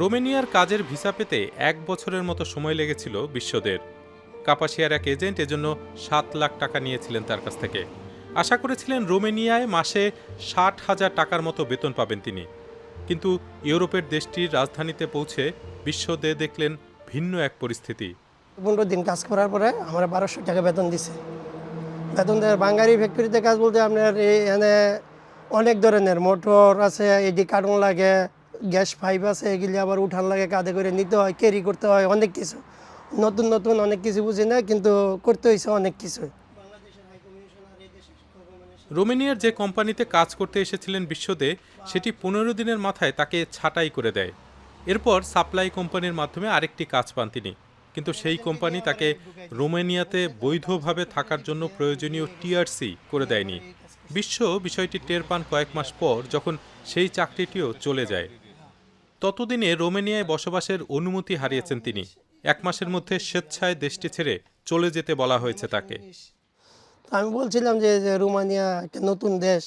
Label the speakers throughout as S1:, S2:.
S1: রোমেনিয়ার কাজের ভিসা পেতে এক বছরের মতো সময় লেগেছিল বিশ্বদের। কাপাসিয়ার এক এজেন্ট এজন্য সাত লাখ টাকা নিয়েছিলেন তার কাছ থেকে। আশা করেছিলেন রোমেনিয়ায় মাসে ষাট হাজার টাকার মতো বেতন পাবেন তিনি। কিন্তু ইউরোপের দেশটির রাজধানীতে পৌঁছে বিশ্বদে দেখলেন ভিন্ন এক পরিস্থিতি।
S2: পনেরো দিন কাজ করার পরে আমরা বারোশো টাকা বেতন দিছে। বেতন দেয় বাঙালি ফ্যাক্টরিতে কাজ বলতে আপনার এখানে অনেক ধরনের মোটর আছে, এডি কার্টন লাগে গ্যাস পাইপ আছে, এগুলি আবার উঠান লাগে কাঁধে করে নিতে হয় ক্যারি করতে হয়, অনেক কিছু। নতুন নতুন অনেক কিছু বুঝি না, কিন্তু করতে হয়েছে অনেক কিছু।
S1: রোমেনিয়ার যে কোম্পানিতে কাজ করতে এসেছিলেন বিশ্বদে, সেটি পনেরো দিনের মাথায় তাকে ছাঁটাই করে দেয়। এরপর সাপ্লাই কোম্পানির মাধ্যমে আরেকটি কাজ পান তিনি। কিন্তু সেই কোম্পানি তাকে রোমেনিয়াতে বৈধভাবে থাকার জন্য প্রয়োজনীয় টিআরসি করে দেয়নি। বিশ্ব বিষয়টি টের পান কয়েক মাস পর, যখন সেই চাকরিটিও চলে যায়। ততদিনে রোমেনিয়ায় বসবাসের অনুমতি হারিয়েছেন তিনি। এক মাসের মধ্যে স্বেচ্ছায় দেশটি ছেড়ে চলে যেতে বলা হয়েছে তাকে।
S2: আমি বলছিলাম যে রোমানিয়া একটা নতুন দেশ,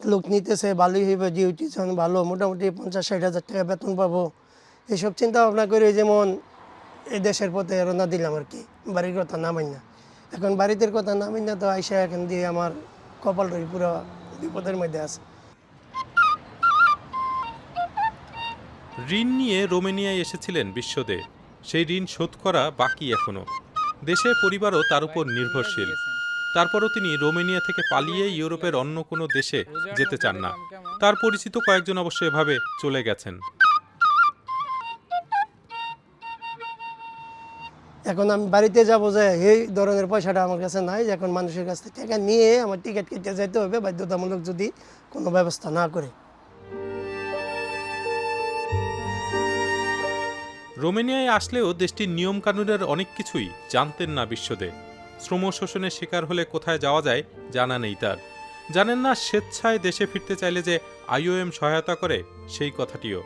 S2: লোক নিতেছে, ভালোই হইবে ডিউটি যখন ভালো, মোটামুটি পঞ্চাশ ষাট হাজার টাকা বেতন পাবো। এইসব চিন্তা ভাবনা করে যেমন এই দেশের পথে রওনা দিলাম আর কি, বাড়ির কথা নামাই না এখন বাড়িতে কথা নামাই না তো আইসা এখন দিয়ে আমার কপালটাই পুরো বিপদের মধ্যে আছে।
S1: ঋণ নিয়ে রোমেনিয়ায় এসেছিলেন বিশ্বদে সেই ঋণ শোধ করা বাকি এখনও। দেশে পরিবারও তার উপর নির্ভরশীল। তারপরও তিনি রোমেনিয়া থেকে পালিয়ে ইউরোপের অন্য কোনো দেশে যেতে চান না। তার পরিচিত কয়েকজন অবশ্য এভাবে চলে গেছেন।
S2: এখন আমি বাড়িতে যাব যে এই ধরনের পয়সাটা আমার কাছে নাই এখন মানুষের কাছ থেকে টাকা নিয়ে আমার টিকিট কেটে যেতে হবে, বাধ্যতামূলক যদি কোনো ব্যবস্থা না করে।
S1: রোমেনিয়ায় আসলেও দেশটির নিয়মকানুনের অনেক কিছুই জানতেন না বিশ্বদে। শ্রম শোষণের শিকার হলে কোথায় যাওয়া যায় জানা নেই তার। জানেন না, স্বেচ্ছায় দেশে ফিরতে চাইলে যে আইওএম সহায়তা করে সেই কথাটিও।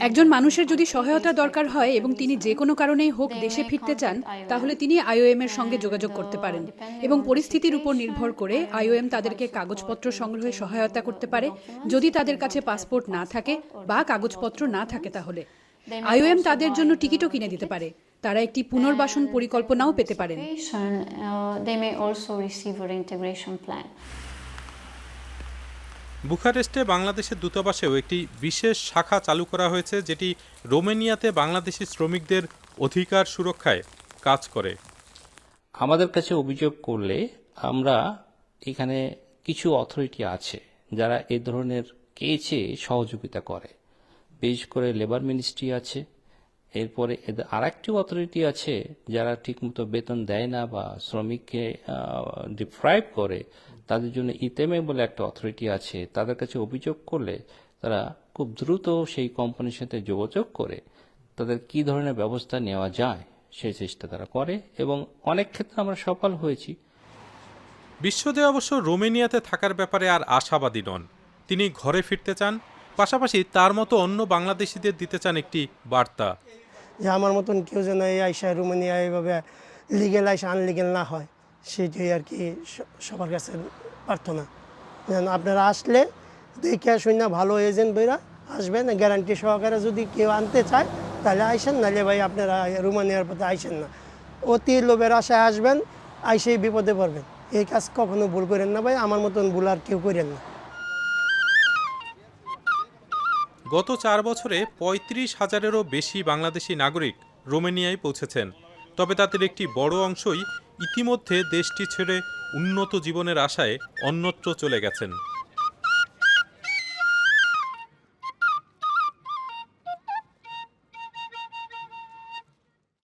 S3: একজন মানুষের যদি সহায়তা দরকার হয় এবং তিনি যে কোনো কারণেই হোক দেশে ফিরতে চান তাহলে তিনি আইওএম এর সঙ্গে যোগাযোগ করতে পারেন। এবং পরিস্থিতির উপর নির্ভর করে আইওএম তাদেরকে কাগজপত্র সংগ্রহে সহায়তা করতে পারে। যদি তাদের কাছে পাসপোর্ট না থাকে বা কাগজপত্র না থাকে তাহলে। আইওএম তাদের জন্য টিকিটও কিনে দিতে পারে। তারা একটি পুনর্বাসন পরিকল্পনাও পেতে পারেন।
S1: বুখারেস্টে বাংলাদেশের দূতাবাসেও একটি বিশেষ শাখা চালু করা হয়েছে, যেটি রোমেনিয়াতে বাংলাদেশি শ্রমিকদের অধিকার সুরক্ষায় কাজ করে।
S4: আমাদের কাছে অভিযোগ করলে আমরা এখানে কিছু অথরিটি আছে যারা এ ধরনের কেসে সহযোগিতা করে। বিশেষ করে লেবার মিনিস্ট্রি আছে, এরপরে এদের আরেকটি অথরিটি আছে যারা ঠিকমতো বেতন দেয় না বা শ্রমিককে ডিপ্রাইভ করে তাদের জন্য ইতেমে বলে একটা অথরিটি আছে। তাদের কাছে অভিযোগ করলে তারা খুব দ্রুত সেই কোম্পানির সাথে যোগাযোগ করে তাদের কি ধরনের ব্যবস্থা নেওয়া যায় সেই চেষ্টা তারা করে এবং অনেক ক্ষেত্রে আমরা সফল হয়েছি।
S1: বিশ্বদে অবশ্য রোমেনিয়াতে থাকার ব্যাপারে আর আশাবাদী নন। তিনি ঘরে ফিরতে চান পাশাপাশি তার মতো অন্য বাংলাদেশিদের দিতে চান একটি বার্তা।
S2: যে আমার মতন কেউ যেন এই আইসা রুমানিয়া এইভাবে লিগেল আইসা আনলিগেল না হয়। সেটাই আর কি সবার কাছে প্রার্থনা। আপনারা আসলে দেখে শুনে ভালো এজেন্ট বইরা আসবেন গ্যারান্টি সহকারে যদি কেউ আনতে চায়, তাহলে আইসেন, নাহলে ভাই আপনারা রুমানিয়ার পথে আইসেন না। অতি লোভের আশায় আসবেন, আইসেই বিপদে পড়বেন। এই কাজ কখনো ভুল করেন না ভাই, আমার মতন ভুল আর কেউ করেন না।
S1: গত চার বছরে পঁয়ত্রিশ হাজারেরও বেশি বাংলাদেশি নাগরিক রোমেনিয়ায় পৌঁছেছেন। তবে তাদের একটি বড় অংশই ইতিমধ্যে দেশটি ছেড়ে উন্নত জীবনের আশায় অন্যত্র চলে গেছেন।